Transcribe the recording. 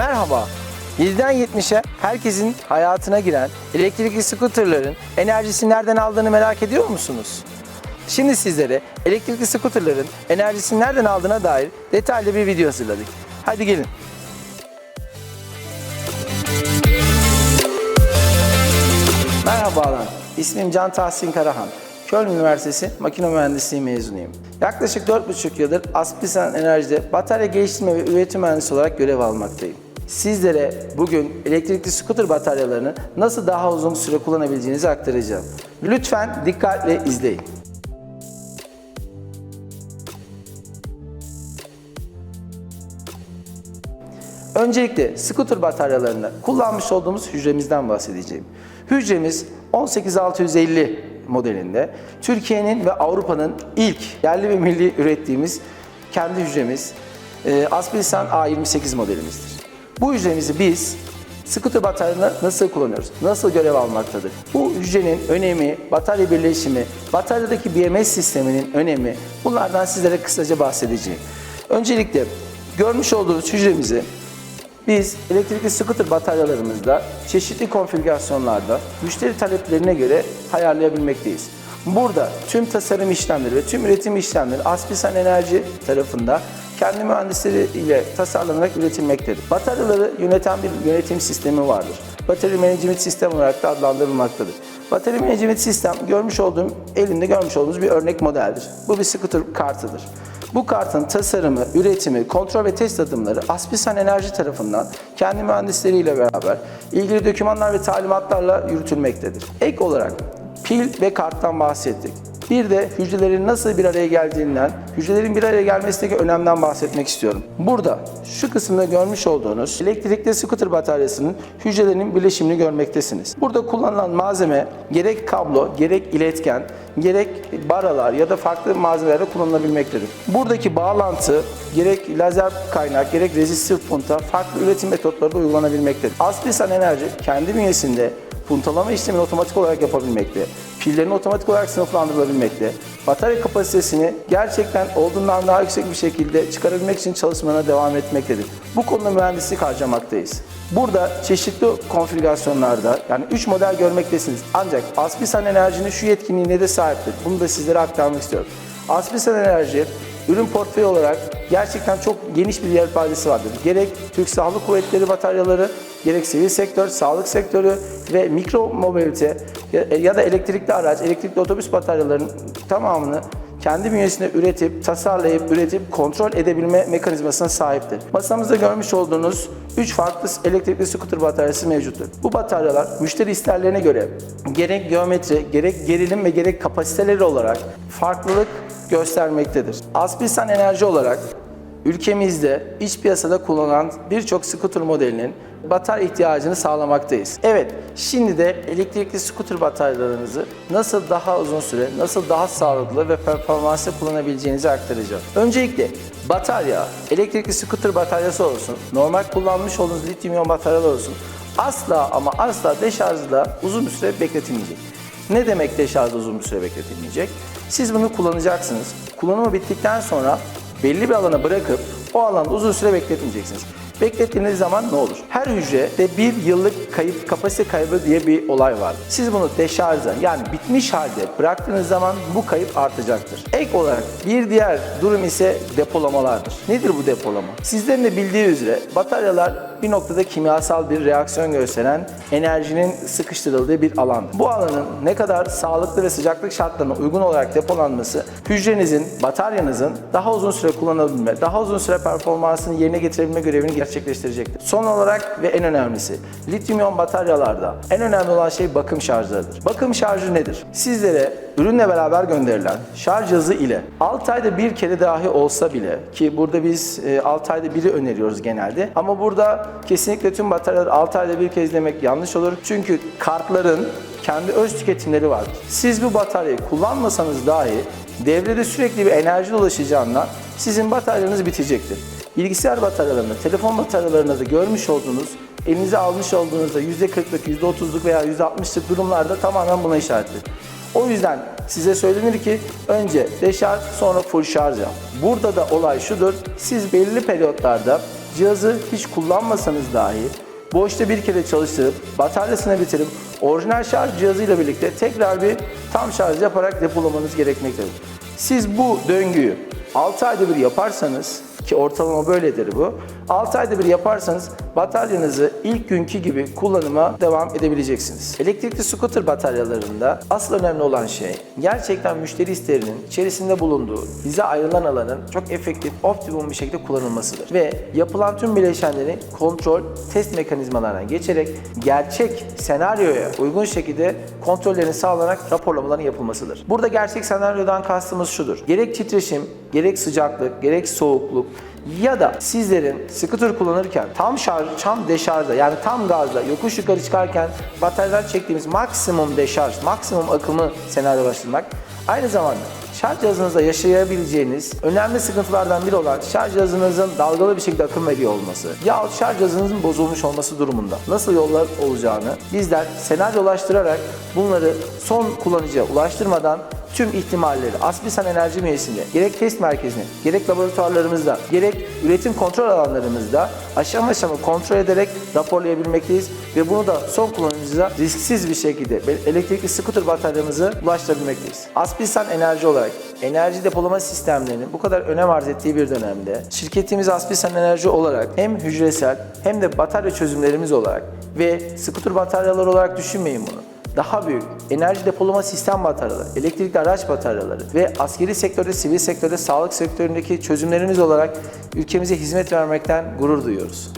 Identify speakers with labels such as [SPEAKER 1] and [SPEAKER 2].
[SPEAKER 1] Merhaba. 7'den 70'e herkesin hayatına giren elektrikli skuterların enerjisini nereden aldığını merak ediyor musunuz? Şimdi sizlere elektrikli skuterların enerjisini nereden aldığına dair detaylı bir video hazırladık. Hadi gelin. Merhabalar, ismim Can Tahsin Karahan. Köln Üniversitesi Makine Mühendisliği mezunuyum. Yaklaşık 4,5 yıldır Aspisen Enerji'de batarya geliştirme ve üretim mühendisi olarak görev almaktayım. Sizlere bugün elektrikli scooter bataryalarını nasıl daha uzun süre kullanabileceğinizi aktaracağım. Lütfen dikkatle izleyin. Öncelikle scooter bataryalarında kullanmış olduğumuz hücremizden bahsedeceğim. Hücremiz 18650 modelinde Türkiye'nin ve Avrupa'nın ilk yerli ve milli ürettiğimiz kendi hücremiz e, Aspilsan A28 modelimizdir. Bu hücremizi biz scooter bataryalarını nasıl kullanıyoruz? Nasıl görev almaktadır? Bu hücrenin önemi, batarya birleşimi, bataryadaki BMS sisteminin önemi bunlardan sizlere kısaca bahsedeceğim. Öncelikle görmüş olduğunuz hücremizi biz elektrikli scooter bataryalarımızda çeşitli konfigürasyonlarda müşteri taleplerine göre ayarlayabilmekteyiz. Burada tüm tasarım işlemleri ve tüm üretim işlemleri Aspisen Enerji tarafında kendi mühendisleri ile tasarlanarak üretilmektedir. Bataryaları yöneten bir yönetim sistemi vardır. Battery Management Sistem olarak da adlandırılmaktadır. Battery Management Sistem görmüş olduğum, elinde görmüş olduğunuz bir örnek modeldir. Bu bir scooter kartıdır. Bu kartın tasarımı, üretimi, kontrol ve test adımları Aspisen Enerji tarafından kendi mühendisleriyle beraber ilgili dokümanlar ve talimatlarla yürütülmektedir. Ek olarak pil ve karttan bahsettik. Bir de hücrelerin nasıl bir araya geldiğinden, hücrelerin bir araya gelmesindeki önemden bahsetmek istiyorum. Burada şu kısımda görmüş olduğunuz elektrikli scooter bataryasının hücrelerinin bileşimini görmektesiniz. Burada kullanılan malzeme gerek kablo, gerek iletken, gerek baralar ya da farklı malzemelerde kullanılabilmektedir. Buradaki bağlantı gerek lazer kaynak, gerek rezistif punta farklı üretim metotları da uygulanabilmektedir. Aspilsan Enerji kendi bünyesinde puntalama işlemini otomatik olarak yapabilmekte, pillerini otomatik olarak sınıflandırılabilmekte, batarya kapasitesini gerçekten olduğundan daha yüksek bir şekilde çıkarabilmek için çalışmalarına devam etmektedir. Bu konuda mühendislik harcamaktayız. Burada çeşitli konfigürasyonlarda yani 3 model görmektesiniz. Ancak Aspilsan Enerji'nin şu yetkinliğine de sahiptir. Bunu da sizlere aktarmak istiyorum. Aspilsan Enerji ürün portföyü olarak gerçekten çok geniş bir yelpazesi vardır. Gerek Türk Silahlı Kuvvetleri bataryaları, gerek sivil sektör, sağlık sektörü ve mikro mobilite ya da elektrikli araç, elektrikli otobüs bataryalarının tamamını kendi bünyesinde üretip, tasarlayıp, üretip kontrol edebilme mekanizmasına sahiptir. Masamızda görmüş olduğunuz 3 farklı elektrikli scooter bataryası mevcuttur. Bu bataryalar müşteri isterlerine göre gerek geometri, gerek gerilim ve gerek kapasiteleri olarak farklılık göstermektedir. Aspilsan Enerji olarak ülkemizde iç piyasada kullanılan birçok scooter modelinin batarya ihtiyacını sağlamaktayız. Evet, şimdi de elektrikli scooter bataryalarınızı nasıl daha uzun süre, nasıl daha sağlıklı ve performanslı kullanabileceğinizi aktaracağım. Öncelikle batarya, elektrikli scooter bataryası olsun, normal kullanmış olduğunuz lityum iyon bataryalar olsun, asla ama asla deşarjda uzun bir süre bekletilmeyecek. Ne demek deşarjda uzun bir süre bekletilmeyecek? Siz bunu kullanacaksınız. Kullanımı bittikten sonra belli bir alana bırakıp o alanda uzun süre bekletmeyeceksiniz. Beklettiğiniz zaman ne olur? Her hücrede bir yıllık kayıp, kapasite kaybı diye bir olay var. Siz bunu deşarjda yani bitmiş halde bıraktığınız zaman bu kayıp artacaktır. Ek olarak bir diğer durum ise depolamalardır. Nedir bu depolama? Sizlerin de bildiği üzere bataryalar bir noktada kimyasal bir reaksiyon gösteren enerjinin sıkıştırıldığı bir alan. Bu alanın ne kadar sağlıklı ve sıcaklık şartlarına uygun olarak depolanması hücrenizin, bataryanızın daha uzun süre kullanılabilme, daha uzun süre performansını yerine getirebilme görevini gerçekleştirecektir. Son olarak ve en önemlisi, lityum iyon bataryalarda en önemli olan şey bakım şarjlarıdır. Bakım şarjı nedir? Sizlere ürünle beraber gönderilen şarj cihazı ile 6 ayda bir kere dahi olsa bile ki burada biz 6 ayda biri öneriyoruz genelde ama burada kesinlikle tüm bataryaları 6 ayda bir kez demek yanlış olur. Çünkü kartların kendi öz tüketimleri vardır. Siz bu bataryayı kullanmasanız dahi devrede sürekli bir enerji dolaşacağından sizin bataryanız bitecektir. Bilgisayar bataryalarında, telefon bataryalarında da görmüş olduğunuz, elinize almış olduğunuzda %40'lık, %30'luk veya %60'lık durumlarda tamamen buna işaretli. O yüzden size söylenir ki önce deşarj sonra full şarj yap. Burada da olay şudur. Siz belirli periyotlarda cihazı hiç kullanmasanız dahi boşta bir kere çalıştırıp bataryasını bitirip orijinal şarj cihazıyla birlikte tekrar bir tam şarj yaparak depolamanız gerekmektedir. Siz bu döngüyü 6 ayda bir yaparsanız ki ortalama böyledir bu. 6 ayda bir yaparsanız bataryanızı ilk günkü gibi kullanıma devam edebileceksiniz. Elektrikli scooter bataryalarında asıl önemli olan şey gerçekten müşteri isteğinin içerisinde bulunduğu bize ayrılan alanın çok efektif, optimum bir şekilde kullanılmasıdır. Ve yapılan tüm bileşenlerin kontrol, test mekanizmalarına geçerek gerçek senaryoya uygun şekilde kontrollerin sağlanarak raporlamaların yapılmasıdır. Burada gerçek senaryodan kastımız şudur. Gerek titreşim, gerek sıcaklık, gerek soğukluk ya da sizlerin scooter kullanırken tam şarj, tam deşarjda yani tam gazda yokuş yukarı çıkarken bataryadan çektiğimiz maksimum deşarj, maksimum akımı senaryolaştırmak aynı zamanda şarj cihazınızda yaşayabileceğiniz önemli sıkıntılardan biri olan şarj cihazınızın dalgalı bir şekilde akım veriyor olması yahut şarj cihazınızın bozulmuş olması durumunda nasıl yollar olacağını bizler senaryolaştırarak bunları son kullanıcıya ulaştırmadan tüm ihtimalleri Aspisan Enerji Mühendisliğinde gerek test merkezinde, gerek laboratuvarlarımızda, gerek üretim kontrol alanlarımızda aşama aşama kontrol ederek raporlayabilmekteyiz ve bunu da son kullanıcıya risksiz bir şekilde elektrikli scooter bataryamızı ulaştırabilmekteyiz. Aspisan Enerji olarak enerji depolama sistemlerinin bu kadar önem arz ettiği bir dönemde şirketimiz Aspisan Enerji olarak hem hücresel hem de batarya çözümlerimiz olarak ve scooter bataryalar olarak düşünmeyin bunu daha büyük enerji depolama sistem bataryaları, elektrikli araç bataryaları ve askeri sektörde, sivil sektörde, sağlık sektöründeki çözümlerimiz olarak ülkemize hizmet vermekten gurur duyuyoruz.